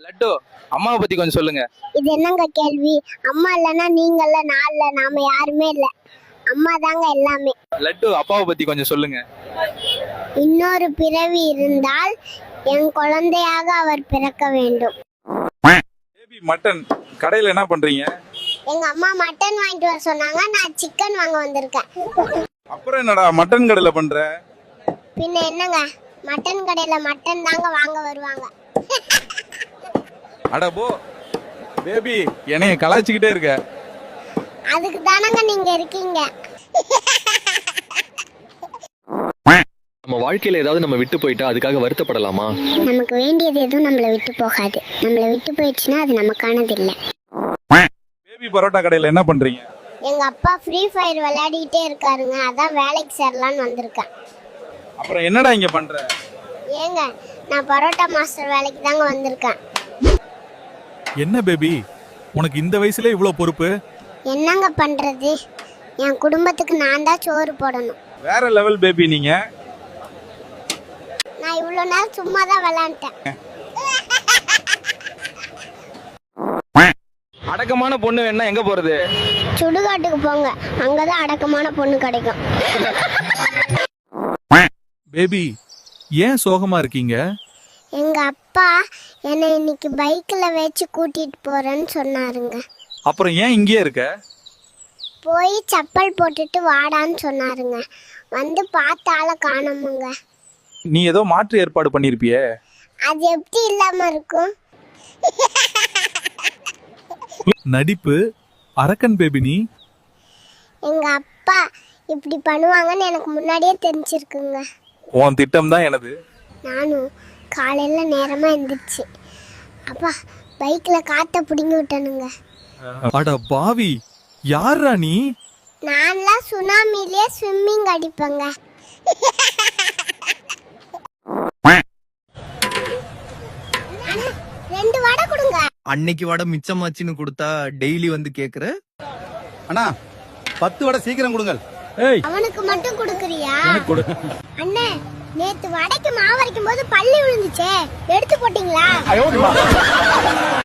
லட்டு? அம்மாவை பத்தி கொஞ்சம் சொல்லுங்க. இது என்னங்க கேள்வி? அம்மா இல்லைன்னா நீங்க இல்ல நான் இல்ல நாம யாருமே இல்ல. அம்மா தாங்க எல்லாமே. லட்டு அப்பாவை பத்தி கொஞ்சம் சொல்லுங்க. இன்னொரு பிறவி இருந்தால் என் குழந்தையாக அவர் பிறக்க வேண்டும். பேபி மட்டன் கடையில என்ன பண்றீங்க? எங்க அம்மா மட்டன் வாங்கிட்டு வர சொன்னாங்க நான் சிக்கன் வாங்க வந்திருக்கேன். அப்புறம் என்னடா மட்டன் கடையில பண்ற? பின்ன என்னங்க? மட்டன் கடையில மட்டன் தாங்க வாங்க வருவாங்க. அட போ. பேபி என்னைய கலாய்ச்சிக்கிட்டே இருக்க. அதுக்கு தானங்க நீங்க இருக்கீங்க. நம்ம வாழ்க்கையில ஏதாவது நம்ம விட்டு போயிட்டா அதுக்காக வருத்தப்படலாமா? நமக்கு வேண்டியது எதுவும் நம்மளை விட்டு போகாது. நம்மளை விட்டு போயிடுச்சுன்னா அது நமக்கானது இல்லை. பேபி பரோட்டா கடையில என்ன பண்றீங்க? எங்க அப்பா ஃப்ரீ ஃபயர் விளையாடிட்டே இருக்காருங்க. அதான் வேலைக்கு சேரலான்னு வந்திருக்கேன். அப்புறம் என்னடா இங்க பண்ற? ஏங்க நான் பரோட்டா மாஸ்டர் வேலைக்கு தாங்க வந்திருக்கேன். என்ன பேபி உனக்கு இந்த வயசுல இவ்வளோ பொறுப்பு? என்னங்க பண்றது? என் குடும்பத்துக்கு நான் தான் சோறு போடணும். வேற லெவல் பேபி நீங்க. நான் இவ்வளோ நேரம் சும்மா தான் விளையாண்டேன் அடக்கமான பொண்ணு வேணா எங்க போறது? சுடுகாட்டுக்கு போங்க. அங்கதான் அடக்கமான பொண்ணு கிடைக்கும். பேபி ஏன் சோகமா இருக்கீங்க? எங்க அப்பா என்னை இன்னைக்கு பைக்ல வச்சு கூட்டிட்டு போறேன்னு சொன்னாருங்க. அப்புறம் ஏன் இங்கேயே இருக்க? போய் செப்பல் போட்டுட்டு வாடான்னு சொன்னாருங்க. வந்து பார்த்தால காணோமுங்க. நீ ஏதோ மாற்று ஏற்பாடு பண்ணிருப்பியே? அது எப்படி இல்லாம இருக்கும்? நடிப்பு அரக்கன் பேபி நீ? எங்க அப்பா இப்படி பண்ணுவாங்கன்னு எனக்கு முன்னாடியே தெரிஞ்சிருக்குங்க. உன் திட்டம் தான் எனது. நானும் காலையில நேரமா எந்திரிச்சு. அப்பா பைக்ல காத்த பிடுங்கி விட்டனுங்க. அட பாவி யாரா நீ? நான்லாம் சுனாமிலே ஸ்விம்மிங் அடிப்பேங்க. அண்ணா, ரெண்டு வடை கொடுங்க. அன்னைக்கு வடை மிச்சமாச்சுன்னு கொடுத்தா டெய்லி வந்து கேக்குற? அண்ணா பத்து வடை சீக்கிரம் கொடுங்கள். ஏய். அவனுக்கு மட்டும் கொடுக்குறியா? அண்ணே நேத்து வடைக்கு மாவு போது பள்ளி விழுந்துச்சே. எடுத்து போட்டீங்களா?